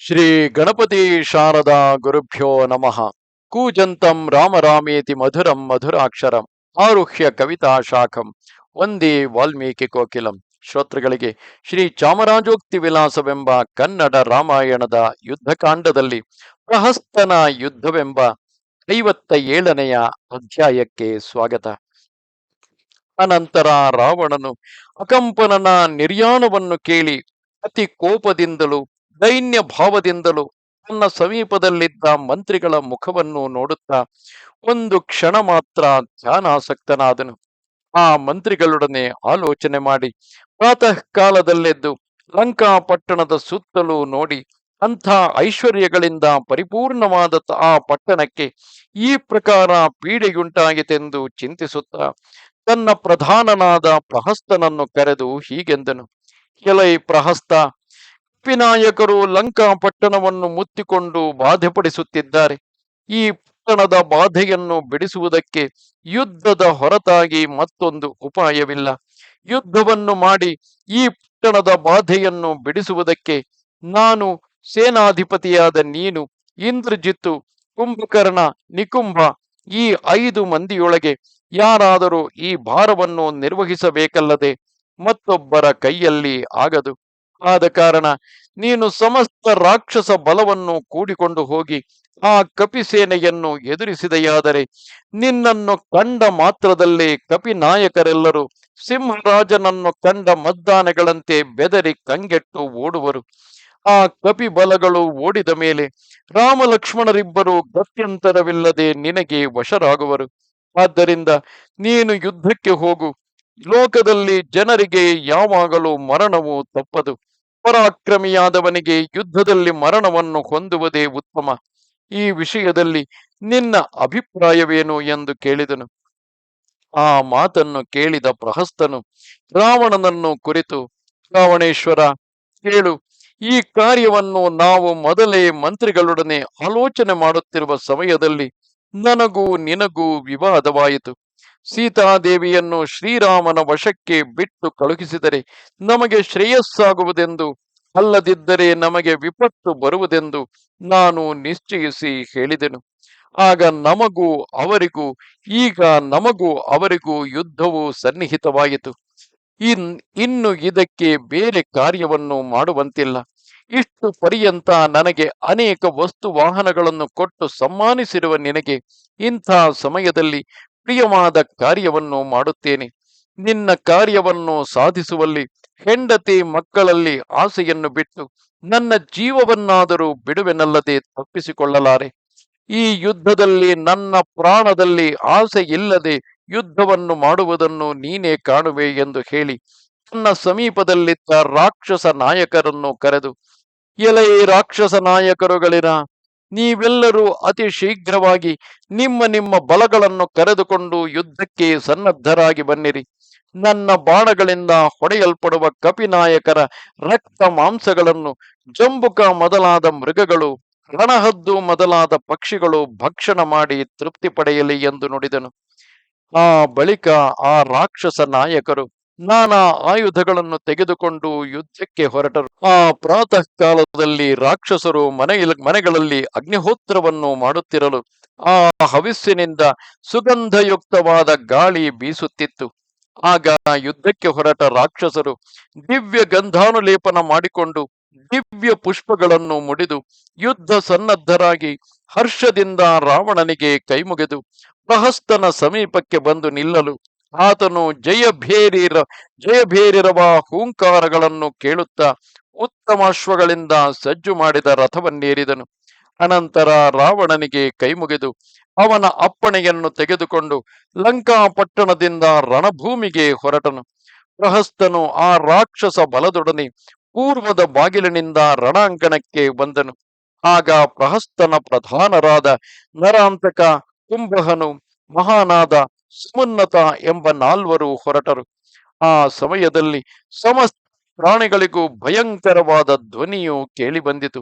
ಶ್ರೀ ಗಣಪತಿ ಶಾರದಾ ಗುರುಭ್ಯೋ ನಮಃ. ಕೂಜಂತಂ ರಾಮರಾಮೇತಿ ಮಧುರಂ ಮಧುರಾಕ್ಷರಂ. ಆರುಹ್ಯ ಕವಿತಾ ಶಾಖಂ. ಒಂದೇ ವಾಲ್ಮೀಕಿ ಕೋಕಿಲಂ. ಶ್ರೋತೃಗಳಿಗೆ ಶ್ರೀ ಚಾಮರಾಜೋಕ್ತಿ ವಿಲಾಸವೆಂಬ ಕನ್ನಡ ರಾಮಾಯಣದ ಯುದ್ಧಕಾಂಡದಲ್ಲಿ ಪ್ರಹಸ್ತನ ಯುದ್ಧವೆಂಬ ಐವತ್ತ ಏಳನೆಯ ಅಧ್ಯಾಯಕ್ಕೆ ಸ್ವಾಗತ. ಅನಂತರ ರಾವಣನು ಅಕಂಪನನ ನಿರ್ಯಾಣವನ್ನು ಕೇಳಿ ಅತಿ ಕೋಪದಿಂದಲೂ ದೈನ್ಯ ಭಾವದಿಂದಲೂ ತನ್ನ ಸಮೀಪದಲ್ಲಿದ್ದ ಮಂತ್ರಿಗಳ ಮುಖವನ್ನು ನೋಡುತ್ತಾ ಒಂದು ಕ್ಷಣ ಮಾತ್ರ ಧ್ಯಾನಾಸಕ್ತನಾದನು. ಆ ಮಂತ್ರಿಗಳೊಡನೆ ಆಲೋಚನೆ ಮಾಡಿ ಪ್ರಾತಃ ಕಾಲದಲ್ಲೆದ್ದು ಲಂಕಾ ಪಟ್ಟಣದ ಸುತ್ತಲೂ ನೋಡಿ ಅಂಥ ಐಶ್ವರ್ಯಗಳಿಂದ ಪರಿಪೂರ್ಣವಾದ ಆ ಪಟ್ಟಣಕ್ಕೆ ಈ ಪ್ರಕಾರ ಪೀಡೆಯುಂಟಾಗಿತೆಂದು ಚಿಂತಿಸುತ್ತಾ ತನ್ನ ಪ್ರಧಾನನಾದ ಪ್ರಹಸ್ತನನ್ನು ಕರೆದು ಹೀಗೆಂದನು. ಕೆಲೈ ಪ್ರಹಸ್ತ ಕಪಿನಾಯಕರು ಲಂಕಾ ಪಟ್ಟಣವನ್ನು ಮುತ್ತಿಕೊಂಡು ಬಾಧೆಪಡಿಸುತ್ತಿದ್ದಾರೆ. ಈ ಪಟ್ಟಣದ ಬಾಧೆಯನ್ನು ಬಿಡಿಸುವುದಕ್ಕೆ ಯುದ್ಧದ ಹೊರತಾಗಿ ಮತ್ತೊಂದು ಉಪಾಯವಿಲ್ಲ. ಯುದ್ಧವನ್ನು ಮಾಡಿ ಈ ಪಟ್ಟಣದ ಬಾಧೆಯನ್ನು ಬಿಡಿಸುವುದಕ್ಕೆ ನಾನು ಸೇನಾಧಿಪತಿಯಾದ ನೀನು, ಇಂದ್ರಜಿತ್ತು, ಕುಂಭಕರ್ಣ, ನಿಕುಂಭ ಈ ಐದು ಮಂದಿಯೊಳಗೆ ಯಾರಾದರೂ ಈ ಭಾರವನ್ನು ನಿರ್ವಹಿಸಬೇಕಲ್ಲದೆ ಮತ್ತೊಬ್ಬರ ಕೈಯಲ್ಲಿ ಆಗದು. ಆದ ಕಾರಣ ನೀನು ಸಮಸ್ತ ರಾಕ್ಷಸ ಬಲವನ್ನು ಕೂಡಿಕೊಂಡು ಹೋಗಿ ಆ ಕಪಿಸೇನೆಯನ್ನು ಎದುರಿಸಿದೆಯಾದರೆ ನಿನ್ನನ್ನು ಕಂಡ ಮಾತ್ರದಲ್ಲೇ ಕಪಿ ನಾಯಕರೆಲ್ಲರೂ ಸಿಂಹರಾಜನನ್ನು ಕಂಡ ಮದ್ದಾನೆಗಳಂತೆ ಬೆದರಿ ಕಂಗೆಟ್ಟು ಓಡುವರು. ಆ ಕಪಿ ಬಲಗಳು ಓಡಿದ ಮೇಲೆ ರಾಮ ಲಕ್ಷ್ಮಣರಿಬ್ಬರು ಗತ್ಯಂತರವಿಲ್ಲದೆ ನಿನಗೆ ವಶರಾಗುವರು. ಆದ್ದರಿಂದ ನೀನು ಯುದ್ಧಕ್ಕೆ ಹೋಗು. ಲೋಕದಲ್ಲಿ ಜನರಿಗೆ ಯಾವಾಗಲೂ ಮರಣವು ತಪ್ಪದು. ಪರಾಕ್ರಮಿಯಾದವನಿಗೆ ಯುದ್ಧದಲ್ಲಿ ಮರಣವನ್ನು ಹೊಂದುವುದೇ ಉತ್ತಮ. ಈ ವಿಷಯದಲ್ಲಿ ನಿನ್ನ ಅಭಿಪ್ರಾಯವೇನು ಎಂದು ಕೇಳಿದನು. ಆ ಮಾತನ್ನು ಕೇಳಿದ ಪ್ರಹಸ್ತನು ರಾವಣನನ್ನು ಕುರಿತು, ರಾವಣೇಶ್ವರ, ಕೇಳು, ಈ ಕಾರ್ಯವನ್ನು ನಾವು ಮೊದಲೇ ಮಂತ್ರಿಗಳೊಡನೆ ಆಲೋಚನೆ ಮಾಡುತ್ತಿರುವ ಸಮಯದಲ್ಲಿ ನನಗೂ ನಿನಗೂ ವಿವಾದವಾಯಿತು. ಸೀತಾದೇವಿಯನ್ನು ಶ್ರೀರಾಮನ ವಶಕ್ಕೆ ಬಿಟ್ಟು ಕಳುಹಿಸಿದರೆ ನಮಗೆ ಶ್ರೇಯಸ್ಸಾಗುವುದೆಂದು? ಅಲ್ಲದಿದ್ದರೆ ನಮಗೆ ವಿಪತ್ತು ಬರುವುದೆಂದು ನಾನು ನಿಶ್ಚಯಿಸಿ ಹೇಳಿದೆನು. ಆಗ ನಮಗೂ ಅವರಿಗೂ, ಈಗ ನಮಗೂ ಅವರಿಗೂ ಯುದ್ಧವು ಸನ್ನಿಹಿತವಾಯಿತು. ಇನ್, ಇನ್ನು ಇದಕ್ಕೆ ಬೇರೆ ಕಾರ್ಯವನ್ನು ಮಾಡುವಂತಿಲ್ಲ. ಇಷ್ಟು ಪರ್ಯಂತ ನನಗೆ ಅನೇಕ ವಸ್ತು ವಾಹನಗಳನ್ನು ಕೊಟ್ಟು ಸಮ್ಮಾನಿಸಿರುವ ನಿನಗೆ ಇಂಥ ಸಮಯದಲ್ಲಿ ಪ್ರಿಯವಾದ ಕಾರ್ಯವನ್ನು ಮಾಡುತ್ತೇನೆ. ನಿನ್ನ ಕಾರ್ಯವನ್ನು ಸಾಧಿಸುವಲ್ಲಿ, ಹೆಂಡತಿ ಮಕ್ಕಳಲ್ಲಿ ಆಸೆಯನ್ನು ಬಿಟ್ಟು ನನ್ನ ಜೀವವನ್ನಾದರೂ ಬಿಡುವೆನಲ್ಲದೆ ತಪ್ಪಿಸಿಕೊಳ್ಳಲಾರೆ. ಈ ಯುದ್ಧದಲ್ಲಿ ನನ್ನ ಪ್ರಾಣದಲ್ಲಿ ಆಸೆ ಇಲ್ಲದೆ ಯುದ್ಧವನ್ನು ಮಾಡುವುದನ್ನು ನೀನೇ ಕಾಣುವೆ ಎಂದು ಹೇಳಿ, ತನ್ನ ಸಮೀಪದಲ್ಲಿದ್ದ ರಾಕ್ಷಸ ನಾಯಕರನ್ನು ಕರೆದು, ಎಲೈ ರಾಕ್ಷಸ ನಾಯಕರುಗಳಿರ ನೀವೆಲ್ಲರೂ ಅತಿ ಶೀಘ್ರವಾಗಿ ನಿಮ್ಮ ನಿಮ್ಮ ಬಲಗಳನ್ನು ಕರೆದುಕೊಂಡು ಯುದ್ಧಕ್ಕೆ ಸನ್ನದ್ಧರಾಗಿ ಬನ್ನಿರಿ. ನನ್ನ ಬಾಣಗಳಿಂದ ಹೊಡೆಯಲ್ಪಡುವ ಕಪಿನಾಯಕರ ರಕ್ತ ಮಾಂಸಗಳನ್ನು, ಜಂಬುಕ ಮೊದಲಾದ ಮೃಗಗಳು, ರಣಹದ್ದು ಮೊದಲಾದ ಪಕ್ಷಿಗಳು ಭಕ್ಷಣ ಮಾಡಿ ತೃಪ್ತಿ ಪಡೆಯಲಿ ಎಂದು ನುಡಿದನು. ಆ ಬಳಿಕ ಆ ರಾಕ್ಷಸ ನಾಯಕರು ನಾನಾ ಆಯುಧಗಳನ್ನು ತೆಗೆದುಕೊಂಡು ಯುದ್ಧಕ್ಕೆ ಹೊರಟರು. ಆ ಪ್ರಾತಃ ಕಾಲದಲ್ಲಿ ರಾಕ್ಷಸರು ಮನೆ ಮನೆಗಳಲ್ಲಿ ಅಗ್ನಿಹೋತ್ರವನ್ನು ಮಾಡುತ್ತಿರಲು ಆ ಹವಿಸ್ಸಿನಿಂದ ಸುಗಂಧಯುಕ್ತವಾದ ಗಾಳಿ ಬೀಸುತ್ತಿತ್ತು. ಆಗ ಯುದ್ಧಕ್ಕೆ ಹೊರಟ ರಾಕ್ಷಸರು ದಿವ್ಯ ಗಂಧಾನುಲೇಪನ ಮಾಡಿಕೊಂಡು ದಿವ್ಯ ಪುಷ್ಪಗಳನ್ನು ಮುಡಿದು ಯುದ್ಧ ಸನ್ನದ್ಧರಾಗಿ ಹರ್ಷದಿಂದ ರಾವಣನಿಗೆ ಕೈಮುಗಿದು ಪ್ರಹಸ್ತನ ಸಮೀಪಕ್ಕೆ ಬಂದು ನಿಲ್ಲಲು ಆತನು ಜಯಭೇರಿರ ಜಯಭೇರಿರವ ಹೂಂಕಾರಗಳನ್ನು ಕೇಳುತ್ತಾ ಉತ್ತಮ ಅಶ್ವಗಳಿಂದ ಸಜ್ಜು ಮಾಡಿದ ರಥವನ್ನೇರಿದನು ಅನಂತರ ರಾವಣನಿಗೆ ಕೈಮುಗಿದು ಅವನ ಅಪ್ಪಣೆಯನ್ನು ತೆಗೆದುಕೊಂಡು ಲಂಕಾ ಪಟ್ಟಣದಿಂದ ರಣಭೂಮಿಗೆ ಹೊರಟನು. ಪ್ರಹಸ್ತನು ಆ ರಾಕ್ಷಸ ಬಲದೊಡನೆ ಪೂರ್ವದ ಬಾಗಿಲಿನಿಂದ ರಣಾಂಗಣಕ್ಕೆ ಬಂದನು. ಆಗ ಪ್ರಹಸ್ತನ ಪ್ರಧಾನರಾದ ನರಾಂತಕ, ಕುಂಭಹನು, ಮಹಾನಾದ ಸುಮುನ್ನತ ಎಂಬ ನಾಲ್ವರು ಹೊರಟರು. ಆ ಸಮಯದಲ್ಲಿ ಸಮಸ್ತ ಪ್ರಾಣಿಗಳಿಗೂ ಭಯಂಕರವಾದ ಧ್ವನಿಯು ಕೇಳಿಬಂದಿತು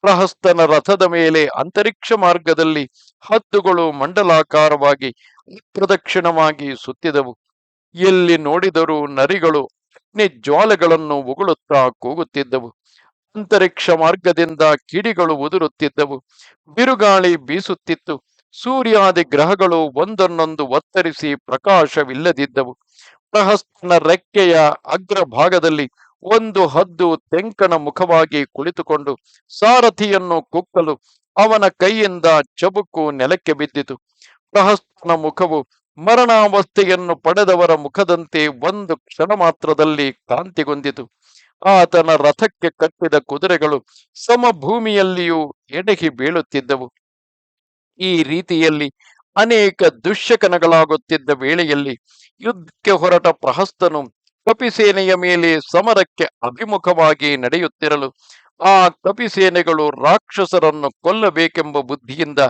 ಪ್ರಹಸ್ತನ ರಥದ ಮೇಲೆ ಅಂತರಿಕ್ಷ ಮಾರ್ಗದಲ್ಲಿ ಹದ್ದುಗಳು ಮಂಡಲಾಕಾರವಾಗಿ ಪ್ರದಕ್ಷಿಣವಾಗಿ ಸುತ್ತಿದವು. ಎಲ್ಲಿ ನೋಡಿದರೂ ನರಿಗಳು ಅಗ್ನಿ ಜ್ವಾಲೆಗಳನ್ನು ಉಗುಳುತ್ತಾ ಕೂಗುತ್ತಿದ್ದವು. ಅಂತರಿಕ್ಷ ಮಾರ್ಗದಿಂದ ಕಿಡಿಗಳು ಉದುರುತ್ತಿದ್ದವು. ಬಿರುಗಾಳಿ ಬೀಸುತ್ತಿತ್ತು. ಸೂರ್ಯಾದಿ ಗ್ರಹಗಳು ಒಂದನ್ನೊಂದು ಒತ್ತರಿಸಿ ಪ್ರಕಾಶವಿಲ್ಲದಿದ್ದವು. ಪ್ರಹಸ್ತನ ರೆಕ್ಕೆಯ ಅಗ್ರಭಾಗದಲ್ಲಿ ಒಂದು ಹದ್ದು ತೆಂಕನ ಮುಖವಾಗಿ ಕುಳಿತುಕೊಂಡು ಸಾರಥಿಯನ್ನು ಕುಕ್ಕಲು ಅವನ ಕೈಯಿಂದ ಚಬುಕು ನೆಲಕ್ಕೆ ಬಿದ್ದಿತು. ಪ್ರಹಸ್ತನ ಮುಖವು ಮರಣಾವಸ್ಥೆಯನ್ನು ಪಡೆದವರ ಮುಖದಂತೆ ಒಂದು ಕ್ಷಣ ಮಾತ್ರದಲ್ಲಿ ಕಾಂತಿಗೊಂದಿತು ಆತನ ರಥಕ್ಕೆ ಕಟ್ಟಿದ ಕುದುರೆಗಳು ಸಮಭೂಮಿಯಲ್ಲಿಯೂ ಎಣೆಗಿ ಬೀಳುತ್ತಿದ್ದವು. ಈ ರೀತಿಯಲ್ಲಿ ಅನೇಕ ದುಶ್ಯಕನಗಳಾಗುತ್ತಿದ್ದ ವೇಳೆಯಲ್ಲಿ ಯುದ್ಧಕ್ಕೆ ಹೊರಟ ಪ್ರಹಸ್ತನು ಕಪಿಸೇನೆಯ ಮೇಲೆ ಸಮರಕ್ಕೆ ಅಭಿಮುಖವಾಗಿ ನಡೆಯುತ್ತಿರಲು ಆ ಕಪಿಸೇನೆಗಳು ರಾಕ್ಷಸರನ್ನು ಕೊಲ್ಲಬೇಕೆಂಬ ಬುದ್ಧಿಯಿಂದ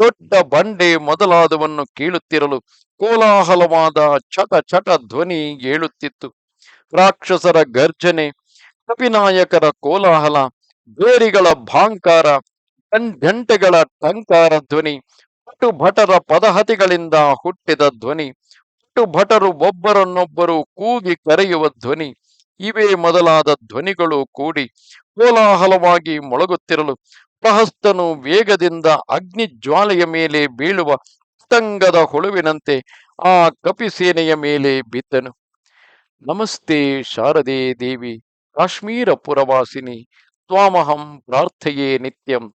ದೊಡ್ಡ ಬಂಡೆ ಮೊದಲಾದವನ್ನು ಕೀಳುತ್ತಿರಲು ಕೋಲಾಹಲವಾದ ಚಟ ಚಟ ಧ್ವನಿ ಏಳುತ್ತಿತ್ತು. ರಾಕ್ಷಸರ ಗರ್ಜನೆ, ಕಪಿನಾಯಕರ ಕೋಲಾಹಲ, ಬೇರಿಗಳ ಭಾಂಕಾರ ಗಂಟೆಗಳ ಟಂಕಾರ ಧ್ವನಿ ಪಟು ಭಟರ ಪದಹತಿಗಳಿಂದ ಹುಟ್ಟಿದ ಧ್ವನಿ ಪಟು ಭಟರು ಒಬ್ಬರನ್ನೊಬ್ಬರು ಕೂಗಿ ಕರೆಯುವ ಧ್ವನಿ, ಇವೇ ಮೊದಲಾದ ಧ್ವನಿಗಳು ಕೂಡಿ ಕೋಲಾಹಲವಾಗಿ ಮೊಳಗುತ್ತಿರಲು, ಪ್ರಹಸ್ತನು ವೇಗದಿಂದ ಅಗ್ನಿ ಜ್ವಾಲೆಯ ಮೇಲೆ ಬೀಳುವ ಪತಂಗದ ಹುಳುವಿನಂತೆ ಆ ಕಪಿಸೇನೆಯ ಮೇಲೆ ಬಿದ್ದನು. ನಮಸ್ತೆ ಶಾರದೆ ದೇವಿ, ಕಾಶ್ಮೀರ ಪುರವಾಸಿನಿ, ತ್ವಾಮಹಂ ಪ್ರಾರ್ಥೆಯೇ ನಿತ್ಯಂ.